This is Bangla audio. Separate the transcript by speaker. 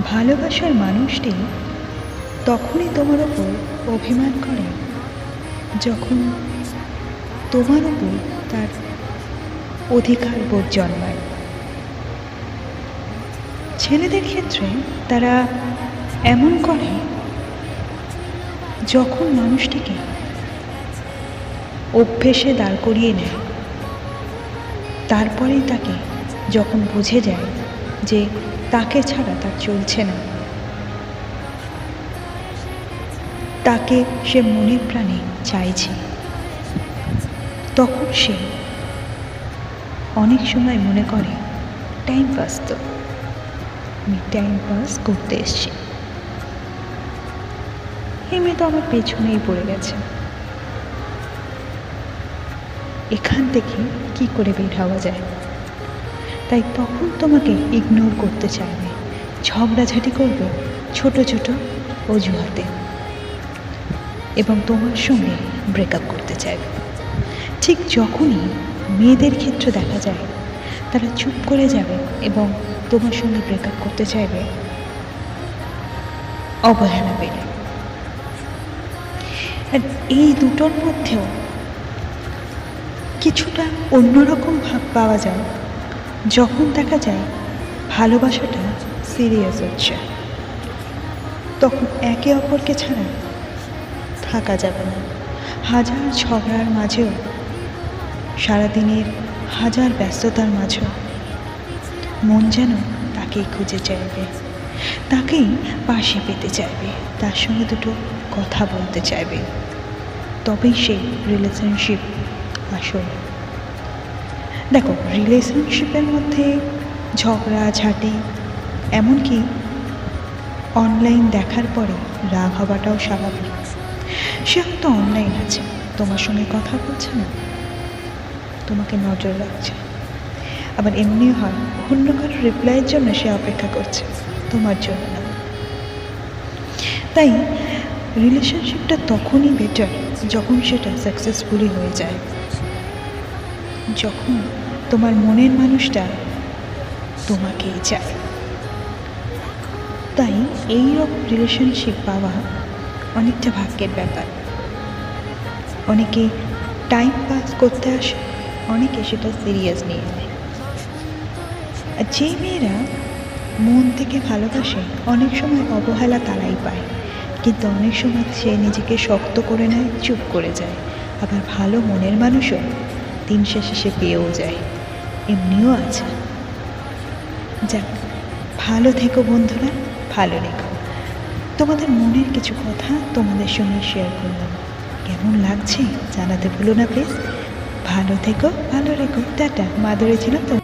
Speaker 1: ভালোবাসার মানুষটি তখনই তোমার ওপর অভিমান করে, যখন তোমার ওপর তার অধিকার বোধ জন্মায়। ছেলেদের ক্ষেত্রে তারা এমন করে যখন মানুষটিকে অভ্যেসে দাঁড় করিয়ে নেয়, তারপরেই তাকে যখন বুঝে যায় যে তাকে ছাড়া তার চলছে না। তাকে সে মনে প্রাণে চাইছে। তখন সে অনেক সময় মনে করে টাইম পাস তো। আমি টাইম পাস করতে এসছি। মেয়ে তো আমার পেছনেই পড়ে গেছে। এখান থেকে কি করে বের হওয়া যায়? তাই তখন তোমাকে ইগনোর করতে চাইবে। ঝগড়াঝাটি করবে ছোট ছোট অজুহাতে। এবং তোমার সঙ্গে ব্রেকআপ করতে চাইবে। ঠিক যখনই মেয়েদের ক্ষেত্রে দেখা যায়, তারা চুপ করে যাবে এবং তোমার সঙ্গে ব্রেকআপ করতে চাইবে, অবহেলা পেলে। আর এই দুটোর মধ্যেও কিছুটা অন্যরকম ভাব পাওয়া যায়। যখন দেখা যায় ভালোবাসাটা সিরিয়াস হচ্ছে, তখন একে অপরকে ছাড়া থাকা যাবে না। হাজার ঝগড়ার মাঝেও, সারাদিনের হাজার ব্যস্ততার মাঝেও মন যেন তাকেই খুঁজে চাইবে, তাকেই পাশে পেতে চাইবে, তার সঙ্গে দুটো কথা বলতে চাইবে। তবেই সেই রিলেশনশিপ আসল। দেখো রিলেশনশিপের মধ্যে ঝগড়া, ঝাঁটি, এমনকি অনলাইন দেখার পরে রাগ হওয়াটাও স্বাভাবিক। সে হয়তো অনলাইন আছে। তোমার সঙ্গে কথা বলছে না? তোমাকে নজর রাখছে। আবার এমনি হয়, অন্য কারও রিপ্লাইয়ের জন্য সে অপেক্ষা করছে। তোমার জন্য না। তাই রিলেশনশিপটা তখনই বেটার যখন সেটা সাকসেসফুলি হয়ে যায়। যখন তোমার মনের মানুষটা তোমাকেই চায়। তাই এই রকম রিলেশনশিপ পাওয়া অনেকটা ভাগ্যের ব্যাপার। অনেকে টাইম পাস করতে আসে, অনেকে সেটা সিরিয়াস নিয়ে নেয়। আর যে মেয়েরা মন থেকে ভালোবাসে, অনেক সময় অবহেলা তারাই পায়। কিন্তু অনেক সময় সে নিজেকে শক্ত করে নেয়, চুপ করে যায়। আবার ভালো মনের মানুষও দিন শেষে সে পেয়েও যায়। এমনিও আছে। যাক, ভালো থেকো বন্ধুরা, ভালো রেখো। তোমাদের মনের কিছু কথা তোমাদের সঙ্গে শেয়ার করলাম। কেমন লাগছে জানাতে ভুলো না প্লিজ ভালো থেকো, ভালো রেখো। টাটা। মাদুরে ছিল তো।